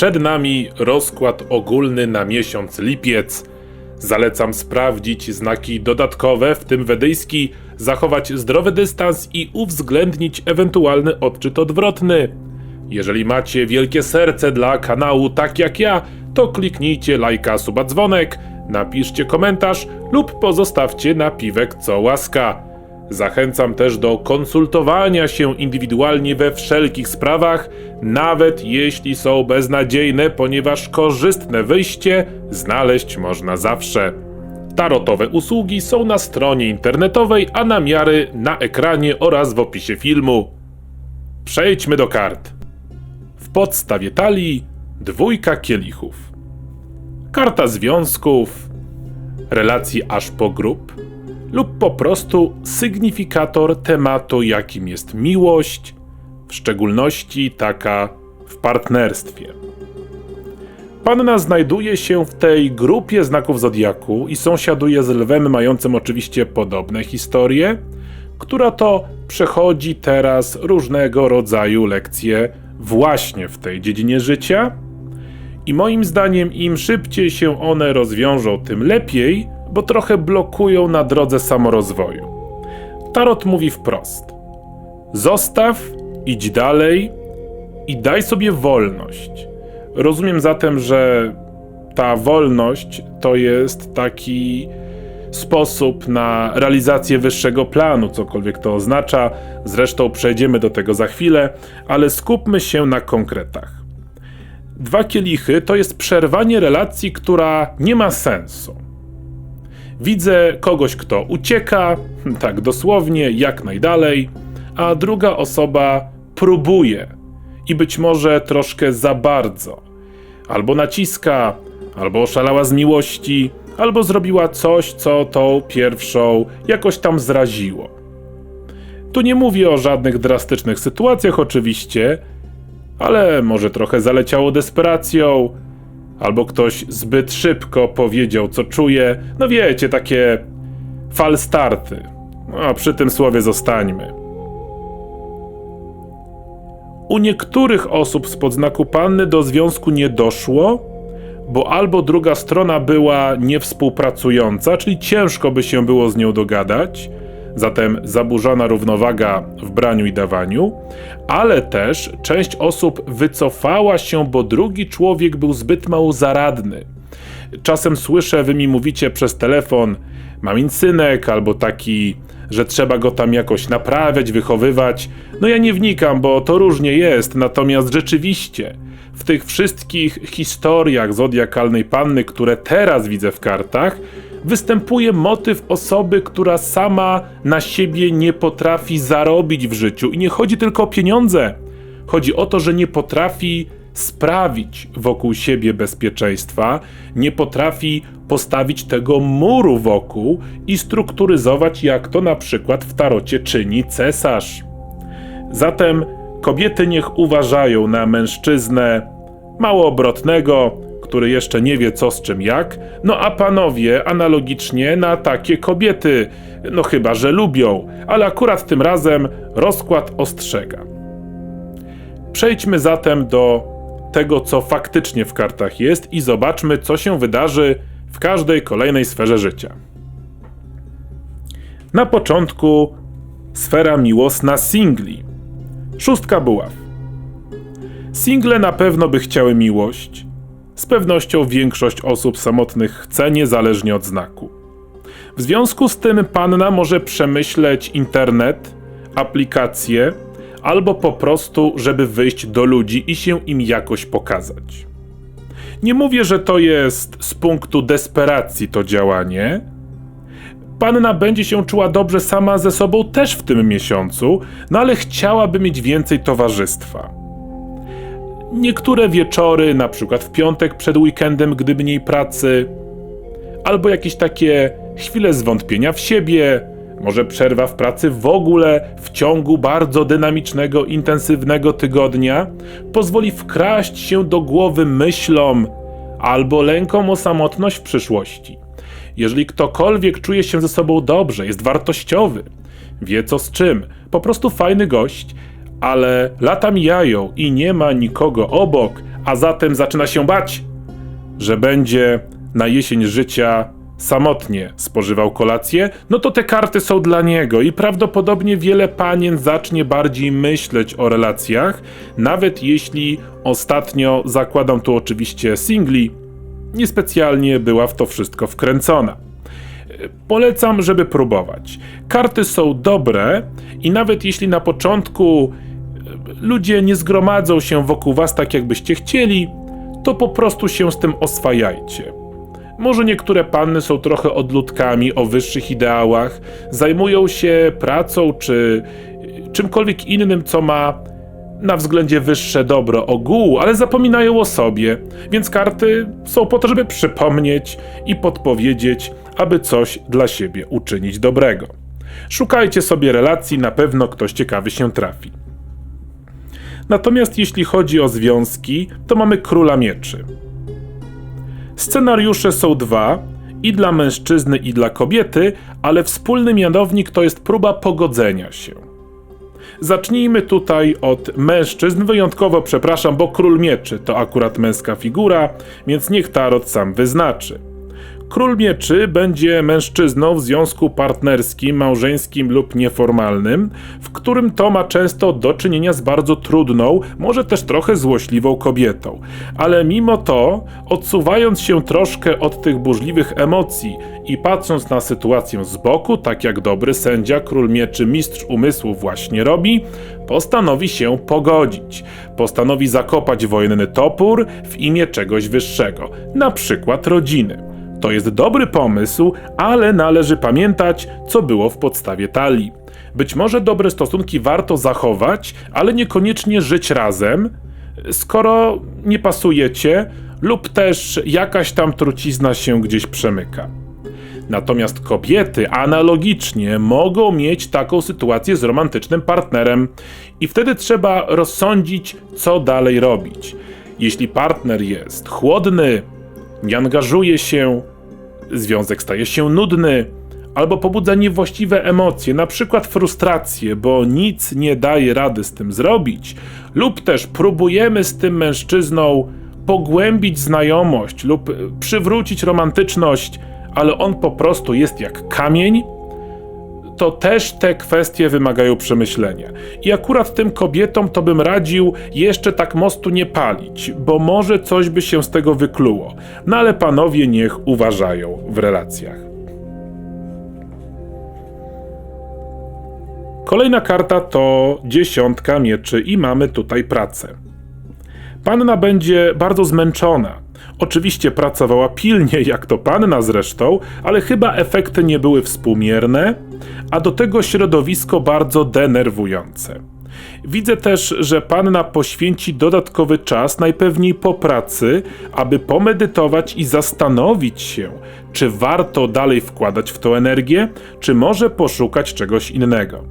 Przed nami rozkład ogólny na miesiąc lipiec. Zalecam sprawdzić znaki dodatkowe, w tym wedyjski, zachować zdrowy dystans i uwzględnić ewentualny odczyt odwrotny. Jeżeli macie wielkie serce dla kanału tak jak ja, to kliknijcie lajka, suba, dzwonek, napiszcie komentarz lub pozostawcie napiwek co łaska. Zachęcam też do konsultowania się indywidualnie we wszelkich sprawach, nawet jeśli są beznadziejne, ponieważ korzystne wyjście znaleźć można zawsze. Tarotowe usługi są na stronie internetowej, a namiary na ekranie oraz w opisie filmu. Przejdźmy do kart. W podstawie talii dwójka kielichów. Karta związków, relacji aż po grup, lub po prostu sygnifikator tematu, jakim jest miłość, w szczególności taka w partnerstwie. Panna znajduje się w tej grupie znaków zodiaku i sąsiaduje z lwem, mającym oczywiście podobne historie, która to przechodzi teraz różnego rodzaju lekcje właśnie w tej dziedzinie życia. I moim zdaniem, im szybciej się one rozwiążą, tym lepiej, bo trochę blokują na drodze samorozwoju. Tarot mówi wprost: zostaw, idź dalej i daj sobie wolność. Rozumiem zatem, że ta wolność to jest taki sposób na realizację wyższego planu, cokolwiek to oznacza. Zresztą przejdziemy do tego za chwilę, ale skupmy się na konkretach. Dwa kielichy to jest przerwanie relacji, która nie ma sensu. Widzę kogoś, kto ucieka, tak dosłownie, jak najdalej, a druga osoba próbuje i być może troszkę za bardzo. Albo naciska, albo oszalała z miłości, albo zrobiła coś, co tą pierwszą jakoś tam zraziło. Tu nie mówię o żadnych drastycznych sytuacjach, oczywiście, ale może trochę zaleciało desperacją, albo ktoś zbyt szybko powiedział, co czuje. No wiecie, takie falstarty. No, przy tym słowie zostańmy. U niektórych osób z podznaku panny do związku nie doszło, bo albo druga strona była niewspółpracująca, czyli ciężko by się było z nią dogadać, zatem zaburzona równowaga w braniu i dawaniu, ale też część osób wycofała się, bo drugi człowiek był zbyt mało zaradny. Czasem słyszę, wy mi mówicie przez telefon, mam synek, albo taki, że trzeba go tam jakoś naprawiać, wychowywać. No ja nie wnikam, bo to różnie jest, natomiast rzeczywiście w tych wszystkich historiach zodiakalnej panny, które teraz widzę w kartach, występuje motyw osoby, która sama na siebie nie potrafi zarobić w życiu. I nie chodzi tylko o pieniądze. Chodzi o to, że nie potrafi sprawić wokół siebie bezpieczeństwa, nie potrafi postawić tego muru wokół i strukturyzować, jak to na przykład w tarocie czyni cesarz. Zatem kobiety niech uważają na mężczyznę mało obrotnego, który jeszcze nie wie co z czym jak, no a panowie analogicznie na takie kobiety, no chyba że lubią, ale akurat tym razem rozkład ostrzega. Przejdźmy zatem do tego, co faktycznie w kartach jest i zobaczmy, co się wydarzy w każdej kolejnej sferze życia. Na początku sfera miłosna singli. Szóstka buław. Single na pewno by chciały miłość, z pewnością większość osób samotnych chce, niezależnie od znaku. W związku z tym panna może przemyśleć internet, aplikacje, albo po prostu, żeby wyjść do ludzi i się im jakoś pokazać. Nie mówię, że to jest z punktu desperacji to działanie. Panna będzie się czuła dobrze sama ze sobą też w tym miesiącu, no ale chciałaby mieć więcej towarzystwa. Niektóre wieczory, na przykład w piątek przed weekendem, gdy mniej pracy, albo jakieś takie chwile zwątpienia w siebie, może przerwa w pracy w ogóle w ciągu bardzo dynamicznego, intensywnego tygodnia pozwoli wkraść się do głowy myślom albo lękom o samotność w przyszłości. Jeżeli ktokolwiek czuje się ze sobą dobrze, jest wartościowy, wie co z czym, po prostu fajny gość, ale lata mijają i nie ma nikogo obok, a zatem zaczyna się bać, że będzie na jesień życia samotnie spożywał kolację, no to te karty są dla niego i prawdopodobnie wiele panien zacznie bardziej myśleć o relacjach, nawet jeśli ostatnio, zakładam tu oczywiście singli, niespecjalnie była w to wszystko wkręcona. Polecam, żeby próbować. Karty są dobre i nawet jeśli na początku ludzie nie zgromadzą się wokół was tak, jakbyście chcieli, to po prostu się z tym oswajajcie. Może niektóre panny są trochę odludkami o wyższych ideałach, zajmują się pracą czy czymkolwiek innym, co ma na względzie wyższe dobro ogółu, ale zapominają o sobie, więc karty są po to, żeby przypomnieć i podpowiedzieć, aby coś dla siebie uczynić dobrego. Szukajcie sobie relacji, na pewno ktoś ciekawy się trafi. Natomiast jeśli chodzi o związki, to mamy króla mieczy. Scenariusze są dwa, i dla mężczyzny, i dla kobiety, ale wspólny mianownik to jest próba pogodzenia się. Zacznijmy tutaj od mężczyzn, wyjątkowo przepraszam, bo król mieczy to akurat męska figura, więc niech tarot sam wyznaczy. Król mieczy będzie mężczyzną w związku partnerskim, małżeńskim lub nieformalnym, w którym to ma często do czynienia z bardzo trudną, może też trochę złośliwą kobietą. Ale mimo to, odsuwając się troszkę od tych burzliwych emocji i patrząc na sytuację z boku, tak jak dobry sędzia, król mieczy, mistrz umysłu właśnie robi, postanowi się pogodzić. Postanowi zakopać wojenny topór w imię czegoś wyższego, na przykład rodziny. To jest dobry pomysł, ale należy pamiętać, co było w podstawie talii. Być może dobre stosunki warto zachować, ale niekoniecznie żyć razem, skoro nie pasujecie, lub też jakaś tam trucizna się gdzieś przemyka. Natomiast kobiety analogicznie mogą mieć taką sytuację z romantycznym partnerem, i wtedy trzeba rozsądzić, co dalej robić. Jeśli partner jest chłodny, nie angażuje się, związek staje się nudny, albo pobudza niewłaściwe emocje, na przykład frustrację, bo nic nie daje rady z tym zrobić, lub też próbujemy z tym mężczyzną pogłębić znajomość lub przywrócić romantyczność, ale on po prostu jest jak kamień, to też te kwestie wymagają przemyślenia. I akurat tym kobietom to bym radził jeszcze tak mostu nie palić, bo może coś by się z tego wykluło. No ale panowie niech uważają w relacjach. Kolejna karta to dziesiątka mieczy i mamy tutaj pracę. Panna będzie bardzo zmęczona. Oczywiście pracowała pilnie, jak to panna zresztą, ale chyba efekty nie były współmierne, a do tego środowisko bardzo denerwujące. Widzę też, że panna poświęci dodatkowy czas, najpewniej po pracy, aby pomedytować i zastanowić się, czy warto dalej wkładać w to energię, czy może poszukać czegoś innego.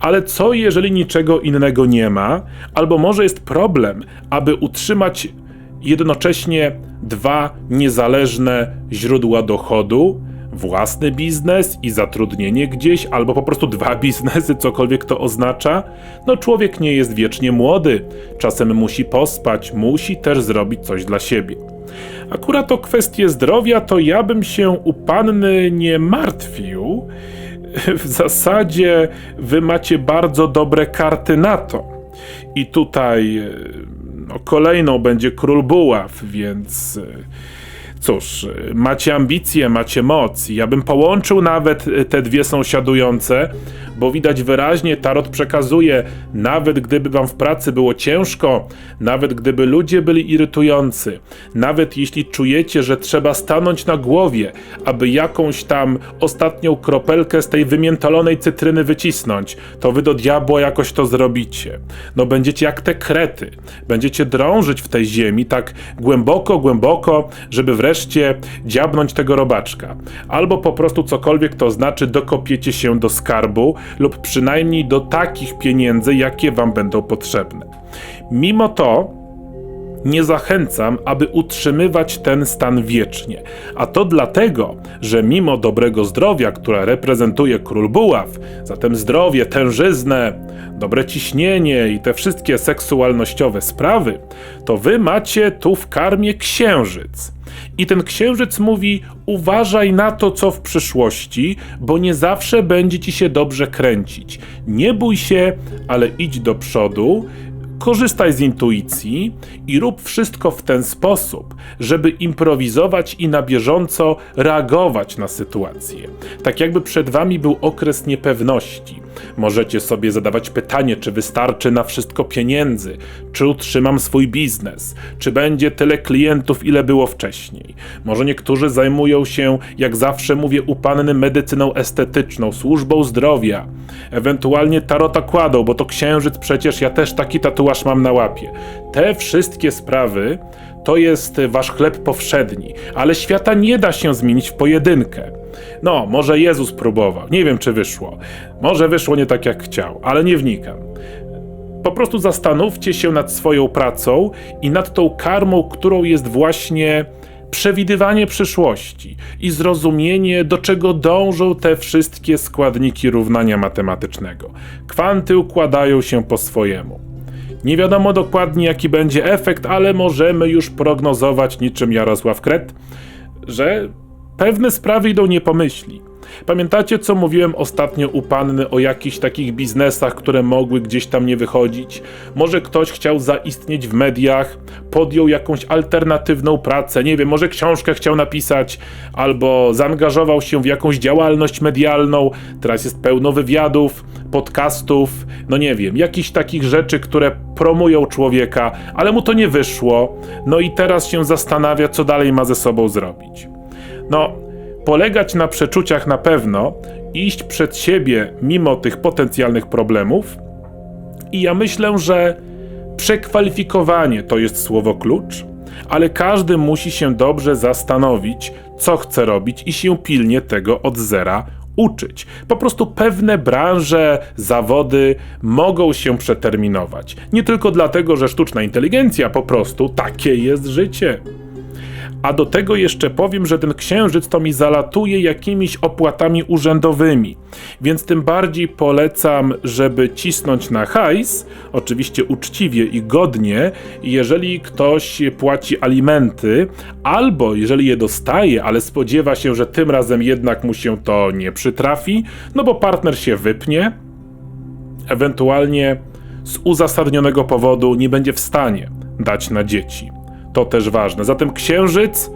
Ale co jeżeli niczego innego nie ma, albo może jest problem, aby utrzymać jednocześnie dwa niezależne źródła dochodu, własny biznes i zatrudnienie gdzieś, albo po prostu dwa biznesy, cokolwiek to oznacza. No, człowiek nie jest wiecznie młody, czasem musi pospać, musi też zrobić coś dla siebie. Akurat o kwestię zdrowia to ja bym się u panny nie martwił. W zasadzie wy macie bardzo dobre karty na to. I tutaj no, kolejną będzie król buław, więc Cóż, macie ambicje, macie moc. Ja bym połączył nawet te dwie sąsiadujące, bo widać wyraźnie, tarot przekazuje, nawet gdyby wam w pracy było ciężko, nawet gdyby ludzie byli irytujący, nawet jeśli czujecie, że trzeba stanąć na głowie, aby jakąś tam ostatnią kropelkę z tej wymiętolonej cytryny wycisnąć, to wy do diabła jakoś to zrobicie. No będziecie jak te krety, będziecie drążyć w tej ziemi tak głęboko, głęboko, żeby wreszcie dziabnąć tego robaczka. Albo po prostu cokolwiek to znaczy, dokopiecie się do skarbu, lub przynajmniej do takich pieniędzy, jakie wam będą potrzebne. Mimo to, nie zachęcam, aby utrzymywać ten stan wiecznie. A to dlatego, że mimo dobrego zdrowia, które reprezentuje król buław, zatem zdrowie, tężyznę, dobre ciśnienie i te wszystkie seksualnościowe sprawy, to wy macie tu w karmie księżyc. I ten księżyc mówi: uważaj na to, co w przyszłości, bo nie zawsze będzie ci się dobrze kręcić. Nie bój się, ale idź do przodu korzystaj z intuicji i rób wszystko w ten sposób, żeby improwizować i na bieżąco reagować na sytuację. Tak jakby przed wami był okres niepewności. Możecie sobie zadawać pytanie, czy wystarczy na wszystko pieniędzy, czy utrzymam swój biznes, czy będzie tyle klientów, ile było wcześniej. Może niektórzy zajmują się, jak zawsze mówię u panny, medycyną estetyczną, służbą zdrowia, ewentualnie tarota kładą, bo to księżyc przecież, ja też taki tatuaż mam na łapie. Te wszystkie sprawy to jest wasz chleb powszedni, ale świata nie da się zmienić w pojedynkę. No, może Jezus próbował, nie wiem czy wyszło. Może wyszło nie tak jak chciał, ale nie wnikam. Po prostu zastanówcie się nad swoją pracą i nad tą karmą, którą jest właśnie przewidywanie przyszłości i zrozumienie, do czego dążą te wszystkie składniki równania matematycznego. Kwanty układają się po swojemu. Nie wiadomo dokładnie, jaki będzie efekt, ale możemy już prognozować niczym Jarosław Kret, że pewne sprawy idą nie. Pamiętacie, co mówiłem ostatnio u panny o jakichś takich biznesach, które mogły gdzieś tam nie wychodzić? Może ktoś chciał zaistnieć w mediach, podjął jakąś alternatywną pracę, nie wiem, może książkę chciał napisać, albo zaangażował się w jakąś działalność medialną. Teraz jest pełno wywiadów, podcastów, no nie wiem, jakichś takich rzeczy, które promują człowieka, ale mu to nie wyszło. No i teraz się zastanawia, co dalej ma ze sobą zrobić. No, polegać na przeczuciach na pewno, iść przed siebie mimo tych potencjalnych problemów. I ja myślę, że przekwalifikowanie to jest słowo klucz, ale każdy musi się dobrze zastanowić, co chce robić i się pilnie tego od zera uczyć. Po prostu pewne branże, zawody mogą się przeterminować. Nie tylko dlatego, że sztuczna inteligencja po prostu takie jest życie. A do tego jeszcze powiem, że ten księżyc to mi zalatuje jakimiś opłatami urzędowymi. Więc tym bardziej polecam, żeby cisnąć na hajs, oczywiście uczciwie i godnie, jeżeli ktoś płaci alimenty, albo jeżeli je dostaje, ale spodziewa się, że tym razem jednak mu się to nie przytrafi, no bo partner się wypnie, ewentualnie z uzasadnionego powodu nie będzie w stanie dać na dzieci. To też ważne. Zatem księżyc,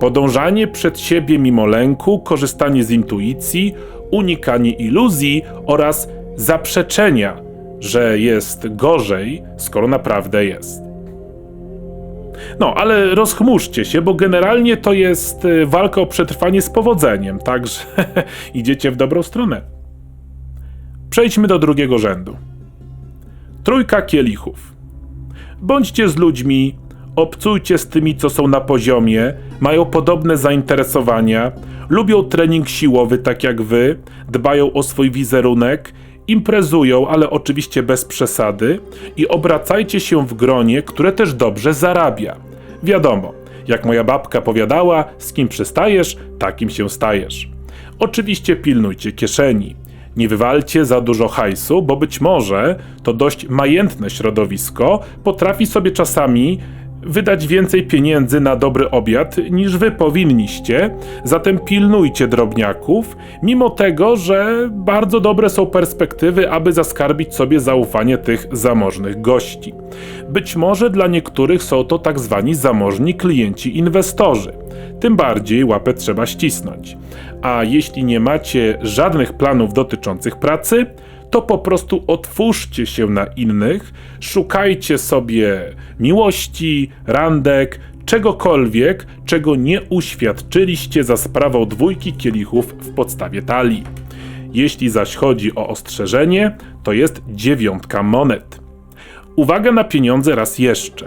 podążanie przed siebie mimo lęku, korzystanie z intuicji, unikanie iluzji oraz zaprzeczenia, że jest gorzej, skoro naprawdę jest. No, ale rozchmurzcie się, bo generalnie to jest y, walka o przetrwanie z powodzeniem, także idziecie w dobrą stronę. Przejdźmy do drugiego rzędu. Trójka kielichów. Bądźcie z ludźmi, obcujcie z tymi, co są na poziomie, mają podobne zainteresowania, lubią trening siłowy tak jak wy, dbają o swój wizerunek, imprezują, ale oczywiście bez przesady i obracajcie się w gronie, które też dobrze zarabia. Wiadomo, jak moja babka powiadała, z kim przystajesz, takim się stajesz. Oczywiście pilnujcie kieszeni. Nie wywalcie za dużo hajsu, bo być może to dość majętne środowisko potrafi sobie czasami wydać więcej pieniędzy na dobry obiad niż wy powinniście, zatem pilnujcie drobniaków, mimo tego, że bardzo dobre są perspektywy, aby zaskarbić sobie zaufanie tych zamożnych gości. Być może dla niektórych są to tak zwani zamożni klienci inwestorzy. Tym bardziej łapę trzeba ścisnąć. A jeśli nie macie żadnych planów dotyczących pracy, to po prostu otwórzcie się na innych, szukajcie sobie miłości, randek, czegokolwiek, czego nie uświadczyliście za sprawą dwójki kielichów w podstawie talii. Jeśli zaś chodzi o ostrzeżenie, to jest dziewiątka monet. Uwaga na pieniądze raz jeszcze.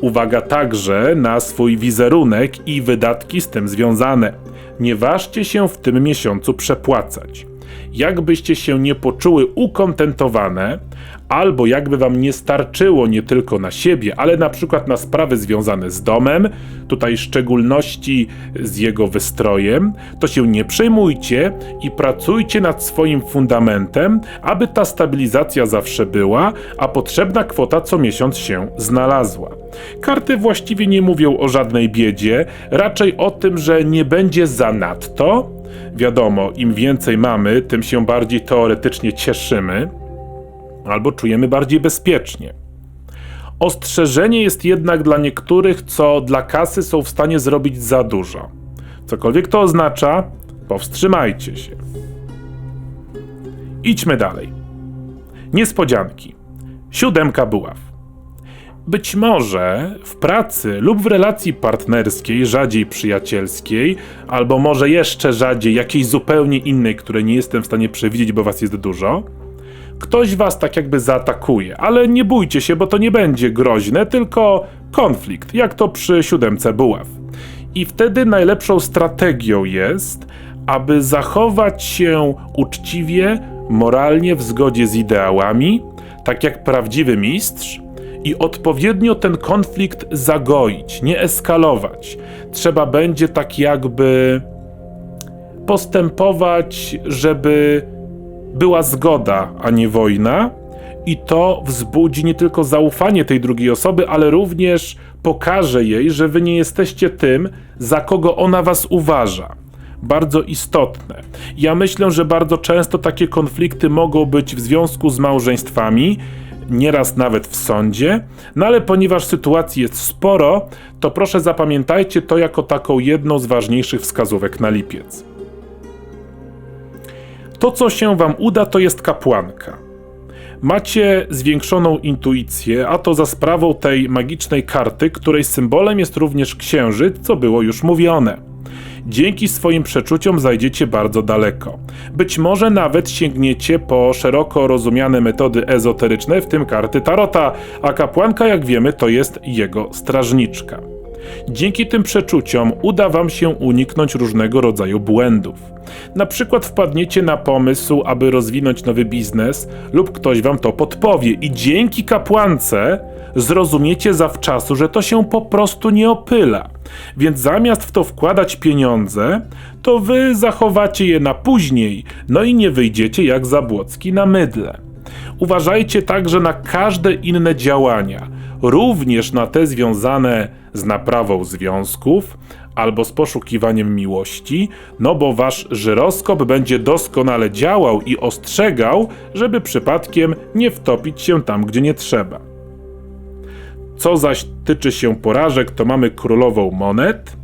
Uwaga także na swój wizerunek i wydatki z tym związane. Nie ważcie się w tym miesiącu przepłacać jakbyście się nie poczuły ukontentowane, albo jakby wam nie starczyło nie tylko na siebie, ale na przykład na sprawy związane z domem, tutaj w szczególności z jego wystrojem, to się nie przejmujcie i pracujcie nad swoim fundamentem, aby ta stabilizacja zawsze była, a potrzebna kwota co miesiąc się znalazła. Karty właściwie nie mówią o żadnej biedzie, raczej o tym, że nie będzie zanadto. Wiadomo, im więcej mamy, tym się bardziej teoretycznie cieszymy albo czujemy bardziej bezpiecznie. Ostrzeżenie jest jednak dla niektórych, co dla kasy są w stanie zrobić za dużo. Cokolwiek to oznacza, powstrzymajcie się. Idźmy dalej. Niespodzianki. Siódemka buław. Być może w pracy lub w relacji partnerskiej, rzadziej przyjacielskiej, albo może jeszcze rzadziej jakiejś zupełnie innej, której nie jestem w stanie przewidzieć, bo was jest dużo, ktoś was tak jakby zaatakuje, ale nie bójcie się, bo to nie będzie groźne, tylko konflikt, jak to przy siódemce buław. I wtedy najlepszą strategią jest, aby zachować się uczciwie, moralnie, w zgodzie z ideałami, tak jak prawdziwy mistrz, i odpowiednio ten konflikt zagoić, nie eskalować. Trzeba będzie tak jakby postępować, żeby była zgoda, a nie wojna, i to wzbudzi nie tylko zaufanie tej drugiej osoby, ale również pokaże jej, że wy nie jesteście tym, za kogo ona was uważa. Bardzo istotne. Ja myślę, że bardzo często takie konflikty mogą być w związku z małżeństwami, nieraz nawet w sądzie, no ale ponieważ sytuacji jest sporo, to proszę zapamiętajcie to jako taką jedną z ważniejszych wskazówek na lipiec. To, co się wam uda, to jest kapłanka. Macie zwiększoną intuicję, a to za sprawą tej magicznej karty, której symbolem jest również księżyc, co było już mówione. Dzięki swoim przeczuciom zajdziecie bardzo daleko. Być może nawet sięgniecie po szeroko rozumiane metody ezoteryczne, w tym karty Tarota, a kapłanka, jak wiemy, to jest jego strażniczka. Dzięki tym przeczuciom uda Wam się uniknąć różnego rodzaju błędów. Na przykład wpadniecie na pomysł, aby rozwinąć nowy biznes, lub ktoś Wam to podpowie, i dzięki kapłance zrozumiecie zawczasu, że to się po prostu nie opyla. Więc zamiast w to wkładać pieniądze, to Wy zachowacie je na później, no i nie wyjdziecie jak Zabłocki na mydle. Uważajcie także na każde inne działania, również na te związane z naprawą związków albo z poszukiwaniem miłości, no bo wasz żyroskop będzie doskonale działał i ostrzegał, żeby przypadkiem nie wtopić się tam, gdzie nie trzeba. Co zaś tyczy się porażek, to mamy królową monet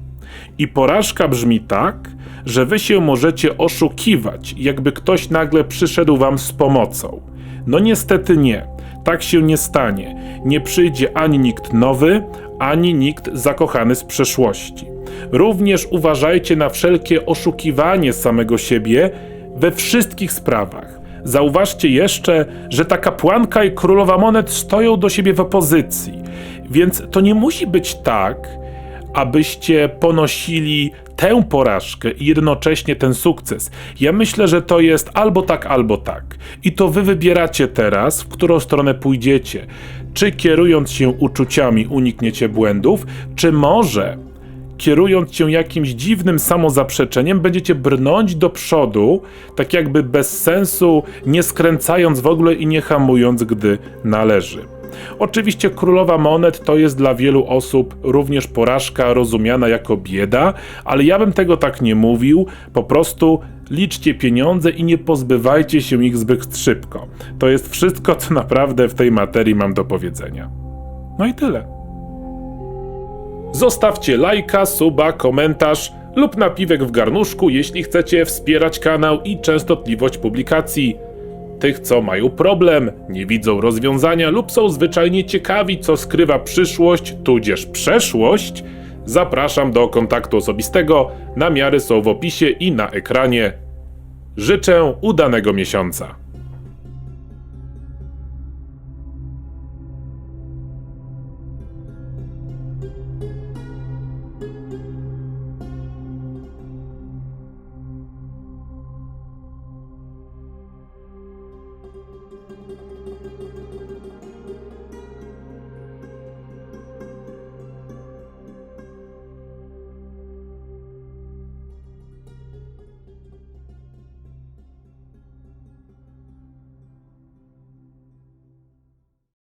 i porażka brzmi tak, że wy się możecie oszukiwać, jakby ktoś nagle przyszedł wam z pomocą. No niestety nie. Tak się nie stanie. Nie przyjdzie ani nikt nowy, ani nikt zakochany z przeszłości. Również uważajcie na wszelkie oszukiwanie samego siebie we wszystkich sprawach. Zauważcie jeszcze, że ta kapłanka i królowa monet stoją do siebie w opozycji, więc to nie musi być tak, abyście ponosili tę porażkę i jednocześnie ten sukces. Ja myślę, że to jest albo tak, albo tak. I to wy wybieracie teraz, w którą stronę pójdziecie. Czy kierując się uczuciami unikniecie błędów, czy może kierując się jakimś dziwnym samozaprzeczeniem, będziecie brnąć do przodu, tak jakby bez sensu, nie skręcając w ogóle i nie hamując, gdy należy. Oczywiście królowa monet to jest dla wielu osób również porażka rozumiana jako bieda, ale ja bym tego tak nie mówił. Po prostu liczcie pieniądze i nie pozbywajcie się ich zbyt szybko. To jest wszystko, co naprawdę w tej materii mam do powiedzenia. No i tyle. Zostawcie lajka, suba, komentarz lub napiwek w garnuszku, jeśli chcecie wspierać kanał i częstotliwość publikacji. Tych, co mają problem, nie widzą rozwiązania lub są zwyczajnie ciekawi, co skrywa przyszłość, tudzież przeszłość, zapraszam do kontaktu osobistego. Namiary są w opisie i na ekranie. Życzę udanego miesiąca.